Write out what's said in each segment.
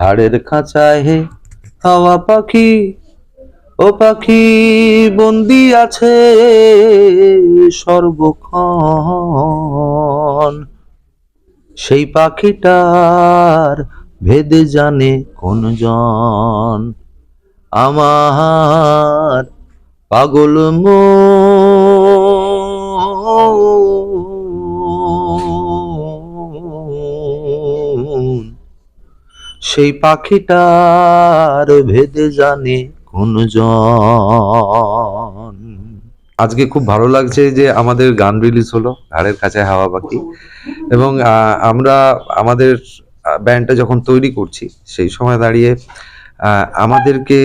হাড়ের খাঁচায় হে হাওয়া পাখি, ও পাখি বন্দি আছে সর্বক্ষণ সেই পাখিটার ভেদে জানে কোন জন আমার পাগল মন সেই পাখিটার ভেদে জানে কোন জন আজকে খুব ভালো লাগছে যে আমাদের গান রিলিজ হলো, ঘাড়ের কাছে হাওয়া পাখি। এবং আমরা আমাদের ব্যান্ডটা যখন তৈরি করছি, সেই সময় দাঁড়িয়ে আমাদেরকে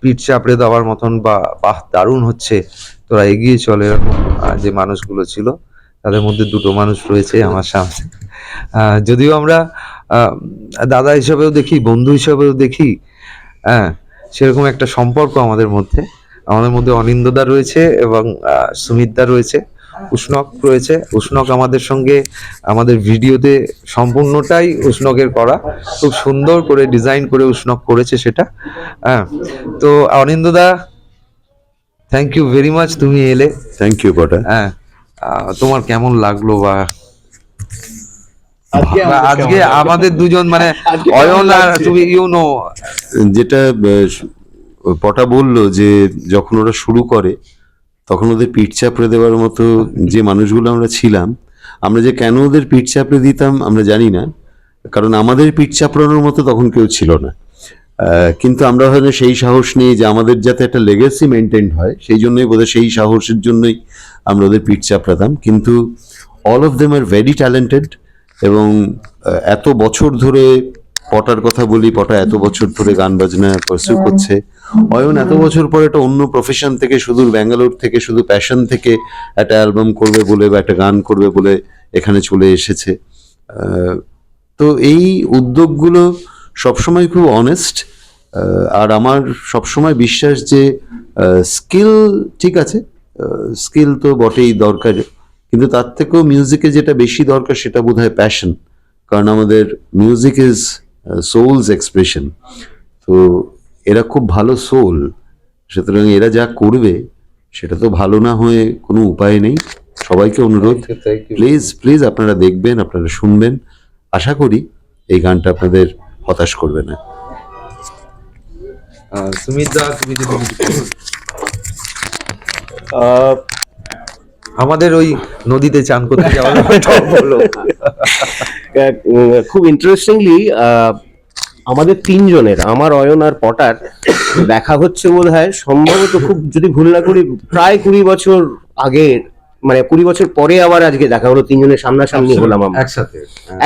পিঠ চাপড়ে দেওয়ার মতন বা, বাহ, দারুণ হচ্ছে, তোরা এগিয়ে চলে যে মানুষগুলো ছিল, তাদের মধ্যে দুটো মানুষ রয়েছে আমার সামনে। যদিও আমরা দাদা হিসাবেও দেখি বন্ধু হিসাবেও দেখি হ্যাঁ সেরকম একটা সম্পর্ক আমাদের মধ্যে। আমাদের মধ্যে অনিন্দদা রয়েছে এবং সুমিতদা রয়েছে উষ্ণক রয়েছে। উষ্ণক আমাদের সঙ্গে আমাদের ভিডিওতে সম্পূর্ণটাই উষ্ণকের করা। খুব সুন্দর করে ডিজাইন করে উষ্ণক করেছে সেটা। হ্যাঁ তো অনিন্দদা থ্যাংক ইউ ভেরি মাচ তুমি এলে। থ্যাংক ইউ বটা। হ্যাঁ তোমার কেমন লাগল বা আজকে আমাদের আজকে আমাদের দুজন মানে অয়ন আর তুমি ইউ নো যেটা পটা বলল যে যখন ওরা শুরু করে তখন ওদের পিঠ চাপড়ে দেওয়ার মতো যে মানুষগুলো আমরা ছিলাম আমরা যে কেন ওদের পিঠ চাপড়ে দিতাম আমরা জানি না কারণ আমাদের পিঠ চাপড়ানোর মতো তখন কেউ ছিল না। কিন্তু আমরা হয়তো সেই সাহস নিয়ে যে আমাদের যাতে একটা লেগেসি মেনটেন হয় সেই জন্যই বোধহয় সেই সাহসের জন্যই আমরা ওদের পিঠ চাপড়াতাম। কিন্তু all of them are very talented এবং এত বছর ধরে পটার কথা বলি পটা এত বছর ধরে গান বাজনা পারসিউ করছে। অয়ন এত বছর পর একটা অন্য প্রফেশন থেকে শুধু ব্যাঙ্গালোর থেকে শুধু প্যাশন থেকে একটা অ্যালবাম করবে বলে বা একটা গান করবে বলে এখানে চলে এসেছে। তো এই উদ্যোগগুলো সবসময় খুব অনেস্ট আর আমার সবসময় বিশ্বাস যে স্কিল ঠিক আছে স্কিল তো বটেই দরকার কিন্তু তার থেকেও মিউজিকে যেটা বেশি দরকার সেটা বোধ হয় প্যাশন কারণ আমাদের মিউজিক ইজ সোলস এক্সপ্রেশন তো এরা খুব ভালো সোল সুতরাং এরা যা করবে সেটা তো ভালো না হয়ে কোনো উপায় নেই। সবাইকে অনুরোধ প্লিজ প্লিজ আপনারা দেখবেন আপনারা শুনবেন। আশা করি এই গানটা আপনাদের হতাশ করবে না। সুমিত দা তুমি যদি আহ, আমাদের ওই নদীতে চান করতে যাওয়ার বলো। খুব ইন্টারেস্টিংলি আমাদের তিনজনের আমার অয়ন আর পটার দেখা হচ্ছে বোধ হয় সম্ভবত খুব যদি ভুল না করি প্রায় কুড়ি বছর আগে মানে কুড়ি বছর পরে আবার আজকে দেখা হলো তিনজনের সামনাসামনি হলাম আমরা। একসাথে।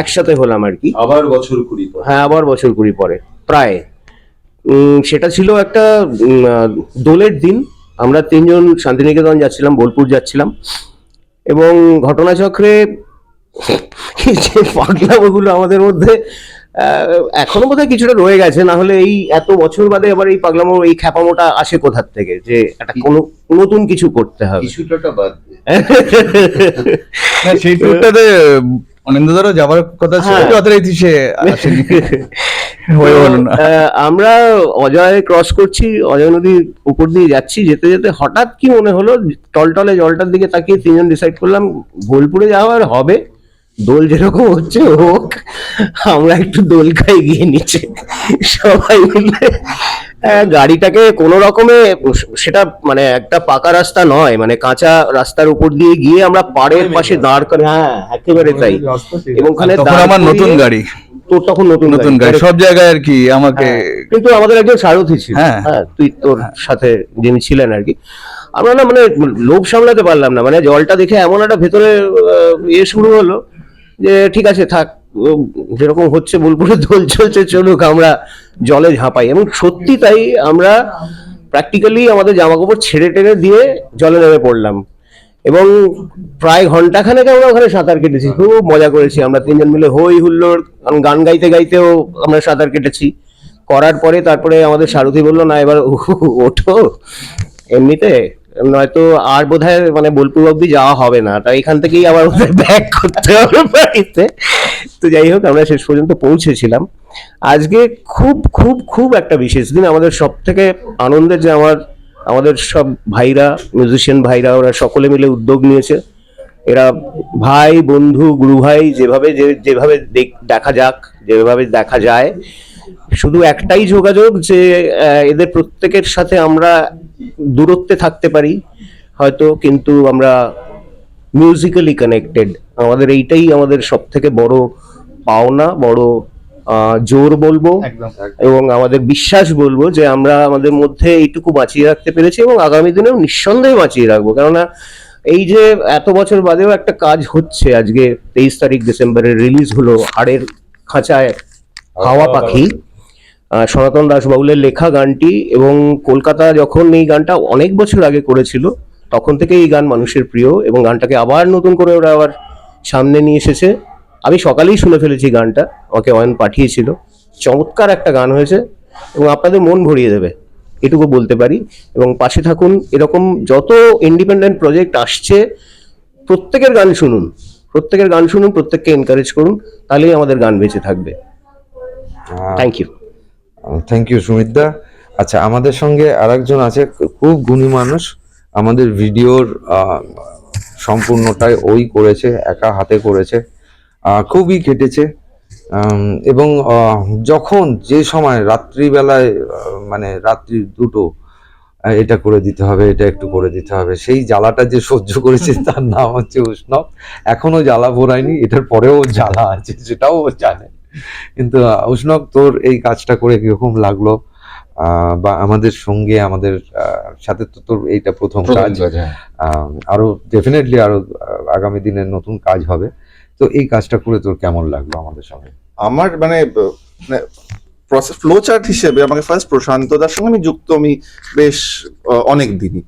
একসাথে হলাম আর কি। আবার বছর কুড়ি পর। হ্যাঁ আবার বছর কুড়ি পরে প্রায়। সেটা ছিল একটা দোলের দিন আমরা তিনজন শান্তিনিকেতন যাচ্ছিলাম বোলপুর যাচ্ছিলাম। এবং ঘটনাচক্রে এই যে পাগলামোগুলো আমাদের মধ্যে এখনও বোধহয় কিছুটা রয়ে গেছে। না হলে এই এত বছর বাদে আবার এই পাগলামো এই খ্যাপামোটা আসে কোথার থেকে? যে একটা কোনো নতুন কিছু করতে হবে। কিছুটা বাদ সেই ট্যুরটাতে অনিন্দদারও যাবার কথা ছিল। যথারীতি সে আসেনি হয়ে হলো না আহ, আমরা অজয় ক্রস করছি অজয় নদীর উপর দিয়ে যাচ্ছি যেতে যেতে হঠাৎ কি মনে হলো টলটলে জলটার দিকে তাকিয়ে তিনজন ডিসাইড করলাম বোলপুরে যাওয়ার হবে। দোল যেরকম হচ্ছে হোক আমরা একটু দোল খাই গিয়ে নিচে। সবাই মিলে গাড়িটাকে কোনো রকমে সেটা মানে একটা পাকা রাস্তা নয় মানে কাঁচা রাস্তার উপর দিয়ে গিয়ে আমরা পাড়ের পাশে দাঁড় করে হ্যাঁ একেবারে তাই। এবং ওখানে আমার নতুন গাড়ি। তোর তখন নতুন নতুন গাড়ি সব জায়গায় আর কি আমাকে হ্যাঁ, কিন্তু আমাদের একজন সারথি ছিল। হ্যাঁ। হ্যাঁ তুই তোর সাথে যিনি ছিলেন আর কি। আমরা না মানে লোভ সামলাতে পারলাম না। মানে জলটা দেখে এমন একটা ভেতরে ইয়ে শুরু হলো যে ঠিক আছে থাক যেরকম হচ্ছে বোলপুরে দোল চলছে চলুক আমরা জলে ঝাঁপাই। এবং সত্যি তাই আমরা প্র্যাকটিক্যালি আমাদের জামা কাপড় ছেড়ে টেড়ে দিয়ে জলে নেমে পড়লাম। এবং প্রায় ঘন্টাখানেক আমরা ওখানে সাঁতার কেটেছি। খুব মজা করেছি। আমরা তিনজন মিলে হই হুল্লোড় গান গাইতে গাইতেও আমরা সাঁতার কেটেছি। করার পরে তারপরে আমাদের সারথি বলল, না, এবার ওঠো। এমনিতে, নয়তো আর বোধহয় মানে বোলপুর অব্দি যাওয়া হবে না। তাই এখান থেকেই আবার ব্যাক করতে হবে তো যাই হোক, আমরা শেষ পর্যন্ত পৌঁছেছিলাম। আজকে খুব খুব খুব একটা বিশেষ দিন। আমাদের সব থেকে আনন্দের যে আমার আমাদের সব ভাইরা মিউজিশিয়ান ভাইরা, ওরা সকলে মিলে উদ্যোগ নিয়েছে। এরা ভাই, বন্ধু, গুরু ভাই, যেভাবে যে, যেভাবে দেখ- যাক, যেভাবে দেখা যায়। শুধু একটাই যোগাযোগ যে এদের প্রত্যেকের সাথে আমরা দূরত্বে থাকতে পারি, হয়তো কিন্তু আমরা মিউজিক্যালি কানেক্টেড আমাদের এইটাই আমাদের সব থেকে বড় পাওনা, বড় জোর বলব এবং আমাদের বিশ্বাস বলব যে আমরা আমাদের মধ্যে এইটুকু বাঁচিয়ে রাখতে পেরেছি এবং আগামী দিনেও নিঃসন্দেহে বাঁচিয়ে রাখব। কেননা এই যে এত বছর বাদেও একটা কাজ হচ্ছে আজকে তেইশ তারিখ ডিসেম্বরে রিলিজ হলো হাড়ের খাঁচায় হাওয়া পাখি। সনাতন দাস বাউলের লেখা গানটি এবং কলকাতা যখন এই গানটা অনেক বছর আগে করেছিল তখন থেকে এই গান মানুষের প্রিয় এবং গানটাকে আবার নতুন করে ওরা আবার সামনে নিয়ে এসেছে। আমি সকালেই শুনে ফেলেছি গানটা আমাকে অয়ন পাঠিয়েছিল। চমৎকার একটা গান হয়েছে এবং আপনাদের মন ভরিয়ে দেবে এটুকু বলতে পারি। এবং পাশে থাকুন এরকম যত ইন্ডিপেন্ডেন্ট প্রজেক্ট আসছে প্রত্যেকের গান শুনুন প্রত্যেকের গান শুনুন প্রত্যেককে এনকারেজ করুন তাহলেই আমাদের গান বেঁচে থাকবে। থ্যাংক ইউ থ্যাংক ইউ সুমিতদা আচ্ছা আমাদের সঙ্গে আরেকজন আছে খুব গুণী মানুষ আমাদের ভিডিওর সম্পূর্ণটাই ওই করেছে একা হাতে করেছে। খুবই কেটেছে। এবং যখন যে সময় রাত্রিবেলায় মানে রাত্রি দুটো এটা করে দিতে হবে এটা একটু করে দিতে হবে সেই জ্বালাটা যে সহ্য করেছে তার নাম হচ্ছে উষ্ণব এখনও জ্বালা ভরায়নি এটার পরেও জ্বালা আছে সেটাও ও জানে। কিন্তু উষ্ণব তোর এই কাজটা করে কীরকম লাগল? আহ, বা আমাদের সঙ্গে আমাদের সাথে তো তোর এইটা প্রথম কাজ। আহ, আরও ডেফিনেটলি আরও আগামী দিনে নতুন কাজ হবে। তো এই কাজটা করে তোর কেমন লাগল আমাদের সঙ্গে? আমার মানে প্রসেস ফ্লো চার্ট হিসেবে আমাকে ফার্স্ট প্রশান্তদার সঙ্গে আমি যুক্ত আমি বেশ অনেক দিনই।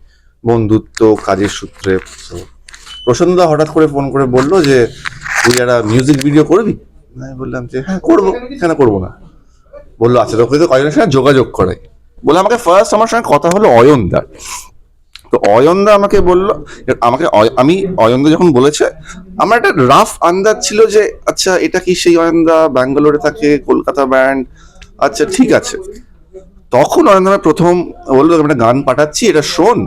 বন্ধুত্ব, কাজের সূত্রে। প্রশান্তদা হঠাৎ করে ফোন করে বলল যে, তুই একটা মিউজিক ভিডিও করবি? আমি বললাম যে হ্যাঁ করব। কেন করব না? বলল আচ্ছা তোকে তো কয়জনের সঙ্গে যোগাযোগ করাই। বলে আমাকে ফার্স্ট আমার সঙ্গে কথা হলো অয়নদা তো অয়নদা আমাকে বলল, আমাকে আমি অয়নদা যখন বলেছে, আমার একটা রাফ আন্দাজ ছিল যে আচ্ছা এটা কি সেই অয়নদা, ব্যাঙ্গালোরে থাকে, কলকাতা ব্যান্ড আচ্ছা ঠিক আছে। তখন অয়নদা প্রথম বলল "আমি একটা গান পাঠাচ্ছি, এটা শোন।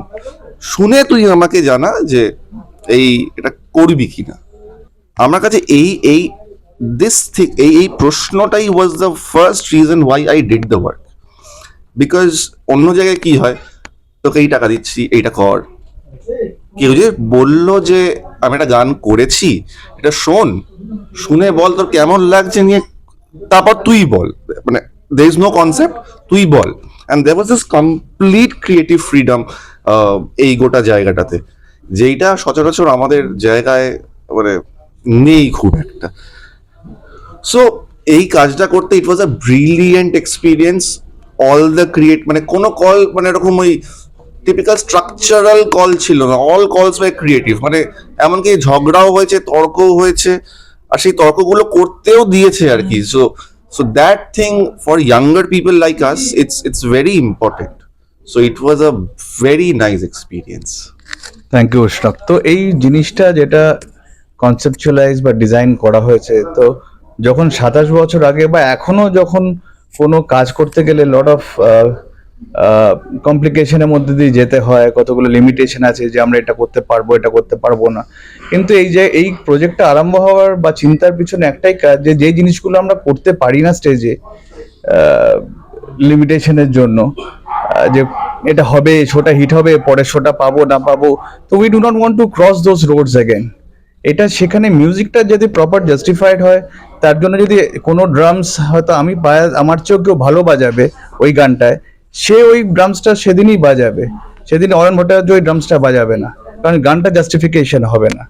শুনে তুই আমাকে জানা যে, এই, এটা করবি কিনা। আমার কাছে এই এই দিস থিং এই এই প্রশ্নটাই was the first reason why I did the work because অন্য জায়গায় কি হয় তোকে এই টাকা দিচ্ছি, এইটা কর। কেউ যে বলল যে আমি একটা গান করেছি, এটা শোন, শুনে বল তোর কেমন লাগছে নিয়ে, তারপর তুই বল। মানে দের ইজ নো কনসেপ্ট তুই বল। And there was this complete creative freedom এই গোটা জায়গাটাতে, যেইটা সচরাচর আমাদের জায়গায় মানে নেই খুব একটা। সো এই কাজটা করতে it was a brilliant experience all the create মানে কোনো কল মানে এরকম ওই টিপিক্যাল স্ট্রাকচারাল কল ছিল না অল কলস বাই ক্রিয়েটিভ মানে এমনকি ঝগড়াও হয়েছে, তর্কও হয়েছে, আর সেই তর্কগুলো করতেও দিয়েছে আর কি so so that thing for younger people like us it's it's very important so it was a very nice experience thank you উষ্ণব তো এই জিনিসটা যেটা কনসেপচুয়ালাইজ বা ডিজাইন করা হয়েছে, তো যখন সাতাশ বছর আগে বা এখনও যখন কোনো কাজ করতে গেলে লট অফ কমপ্লিকেশনের মধ্যে দিয়ে যেতে হয়, কতগুলো লিমিটেশন আছে যে আমরা এটা করতে পারব, এটা করতে পারব না। কিন্তু এই যে, এই প্রজেক্টটা আরম্ভ হওয়ার বা চিন্তার পিছনে একটাই কাজ যে যে জিনিসগুলো আমরা করতে পারি না স্টেজে লিমিটেশনের জন্য যে এটা হবে শোটা হিট হবে, পরের শোটা পাবো, না পাবো, তো we do not want to cross those roads again এটা সেখানে মিউজিকটা যদি প্রপার জাস্টিফাইড হয়, তার জন্য যদি কোনো ড্রামস হয়তো আমি পায়া আমার চেয়েও কেউ ভালো বাজাবে ওই গানটায় সে ওই ড্রামসটা সেদিনই বাজাবে। সেদিন অয়ন ভট্টাচার্য ওই ড্রামসটা বাজাবে না। কারণ গানটা জাস্টিফিকেশন হবে না।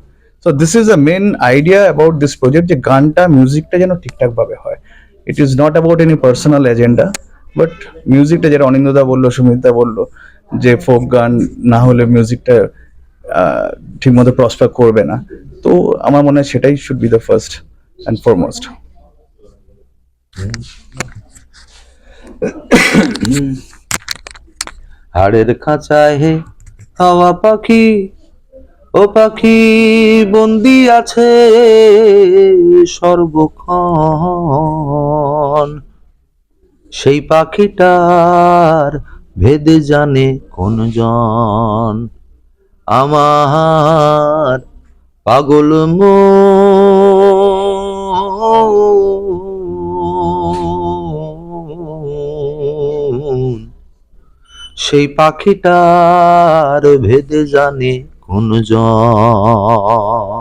So this is a main idea about this project যে গানটা মিউজিকটা যেন ঠিকঠাকভাবে হয়। It is not about any personal agenda but মিউজিকটা যেটা অনিন্দদা বলল সুমিতা বলল যে ফোক গান না হলে মিউজিকটা ঠিকমতো প্রসপেক্ট করবে না। তো আমার মনে হয় সেটাই should be the first and foremost হাড়ের খাঁচায় হে হাওয়া পাখি। ও পাখি, বন্দি আছে সর্বক্ষণ। সেই পাখিটার ভেদে জানে কোন জন আমার পাগল মন সেই পাখিটার ভেদে জানে কোন জন